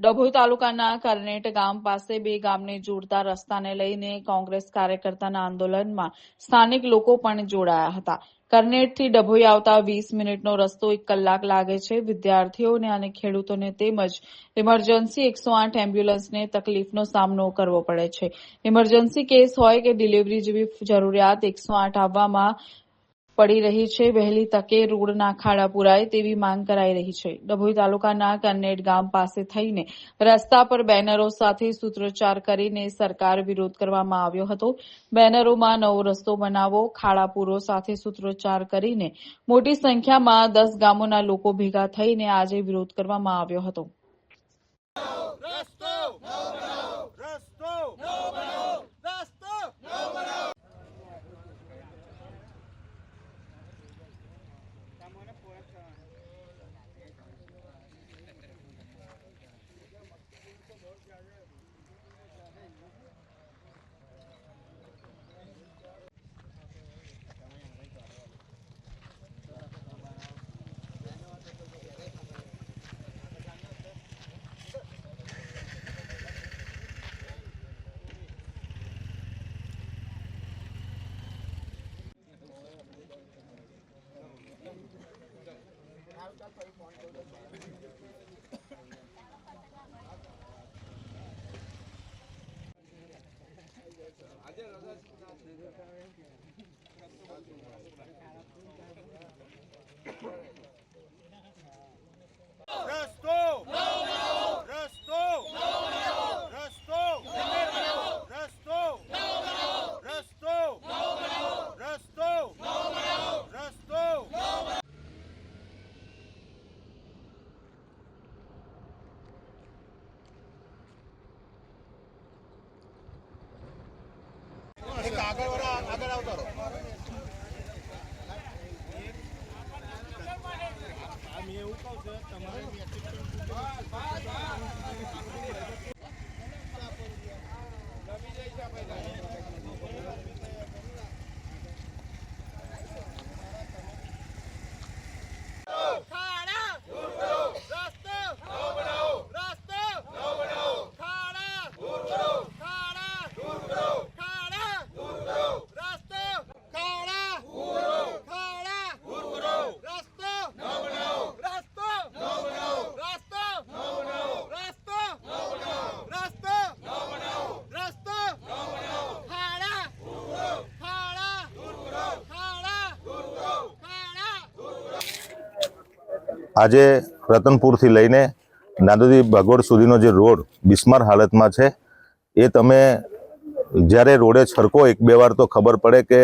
ડભોઈ તાલુકાના કરનેટ ગામ પાસે બે ગામને જોડતા રસ્તાને લઈને કોંગ્રેસ કાર્યકર્તાના આંદોલનમાં સ્થાનિક લોકો પણ જોડાયા હતા. કરનેટથી ડભોઈ આવતા વીસ મિનિટનો રસ્તો એક કલાક લાગે છે. વિદ્યાર્થીઓને અને ખેડૂતોને તેમજ ઇમરજન્સી એકસો આઠ એમ્બ્યુલન્સને તકલીફનો સામનો કરવો પડે છે. ઇમરજન્સી કેસ હોય કે ડિલિવરી જેવી જરૂરિયાત એકસો આઠ આવવામાં પડી રહી છે. વહેલી તકે રોડના ખાડા પુરાય તેવી માંગ કરાઈ રહી છે. ડભોઈ તાલુકાના કન્નેડ ગામ પાસે થઈને રસ્તા પર બેનરો સાથે સૂત્રોચ્ચાર કરીને સરકાર વિરોધ કરવામાં આવ્યો હતો. બેનરોમાં નવો રસ્તો બનાવો, ખાડા પૂરો સાથે સૂત્રોચ્ચાર કરીને મોટી સંખ્યામાં દસ ગામોના લોકો ભેગા થઈને આજે વિરોધ કરવામાં આવ્યો હતો. అదే రజా Resto! આગળ આવતો રહો. એવું કહું છું તમારે ખાડા રસ્તો રસ્તો ખાડા ખાડા ખાડા રસ્તો ખાડા ખાડા રસ્તો રસ્તો રસ્તો રસ્તો રસ્તો રસ્તો ખાડા ખાડા ખાડા ખાડા આજે રતનપુરથી લઈને નાદોદી ભાગોળ સુધીનો જે રોડ બિસ્માર હાલતમાં છે, એ તમે જ્યારે રોડે છરકો, એક બે વાર તો ખબર પડે કે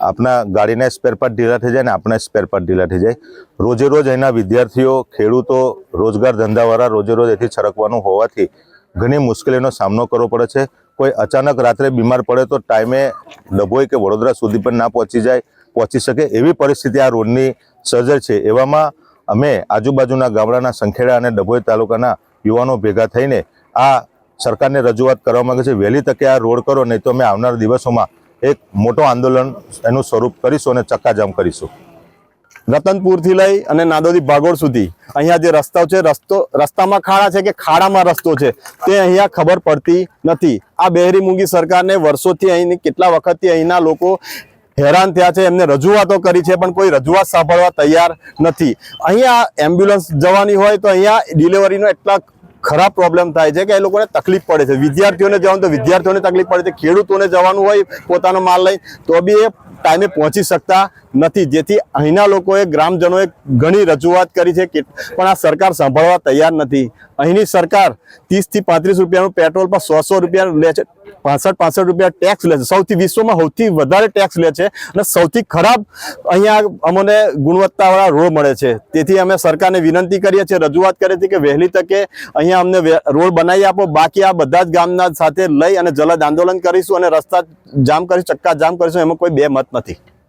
આપણા ગાડીના સ્પેર પાર્ટ ઢીલા થઈ જાય ને આપણા સ્પેર પાર્ટ ઢીલા થઈ જાય. રોજે રોજ અહીંના વિદ્યાર્થીઓ, ખેડૂતો, રોજગાર ધંધાવાળા રોજે રોજ એથી છરકવાનું હોવાથી ઘણી મુશ્કેલીનો સામનો કરવો પડે છે. કોઈ અચાનક રાત્રે બીમાર પડે તો ટાઈમે ડભોઈ કે વડોદરા સુધી પણ ના પહોંચી જાય, પહોંચી શકે એવી પરિસ્થિતિ આ રોડની સર્જર છે. એવામાં અમે આજુબાજુના ગામડાના સંખેડા અને ડભોઈ તાલુકાના યુવાનો ભેગા થઈને આ સરકારને રજૂઆત કરવા માંગે છે. વહેલી તકે આ રોડ કરો, નહીં તો અમે આવનાર દિવસોમાં એક મોટો આંદોલન એનું સ્વરૂપ કરીશું અને ચક્કાજામ કરીશું. રતનપુરથી લઈ અને નાદોદી ભાગોળ સુધી. અહીંયા જે રસ્તાઓ છે, રસ્તો, રસ્તામાં ખાડા છે કે ખાડામાં રસ્તો છે, તે અહીંયા ખબર પડતી નથી. આ બહેરી મૂંગી સરકારને વર્ષોથી અહીં કેટલા વખતથી અહીંના લોકો હેરાન થયા છે, એમને રજૂઆતો કરી છે, પણ કોઈ રજૂઆત સાંભળવા તૈયાર નથી. અહીંયા એમ્બ્યુલન્સ જવાની હોય તો અહીંયા ડિલિવરીનો એટલા ખરાબ પ્રોબ્લેમ થાય છે કે એ લોકોને તકલીફ પડે છે. વિદ્યાર્થીઓને જવાનું તો વિદ્યાર્થીઓને તકલીફ પડે છે. ખેડૂતોને જવાનું હોય, પોતાનો માલ લઈ, તો બી એ ટાઈમે પહોંચી શકતા નથી. જેથી અહીંના લોકોએ, ગ્રામજનોએ ઘણી રજૂઆત કરી છે કે પણ આ સરકાર સાંભળવા તૈયાર નથી. અહીંની સરકાર ત્રીસથી પાંત્રીસ રૂપિયાનું પેટ્રોલ પર સો સો રૂપિયા લે છે. પાસઠ પાસઠ રૂપિયા ટેક્સ લે છે. સૌથી વિશ્વમાં સૌથી વધારે ટેક્સ લે છે અને સૌથી ખરાબ અહીંયા અમને ગુણવત્તાવાળા રોડ મળે છે. તેથી અમે સરકારને વિનંતી કરીએ છીએ, રજૂઆત કરીએ છીએ કે વહેલી તકે અહીંયા અમને રોડ બનાવી આપો. બાકી આ બધા જ ગામના સાથે લઈ અને જલદ આંદોલન કરીશું અને રસ્તા જામ કરીશું, ચક્કા જામ કરીશું, એમાં કોઈ બે મત નથી.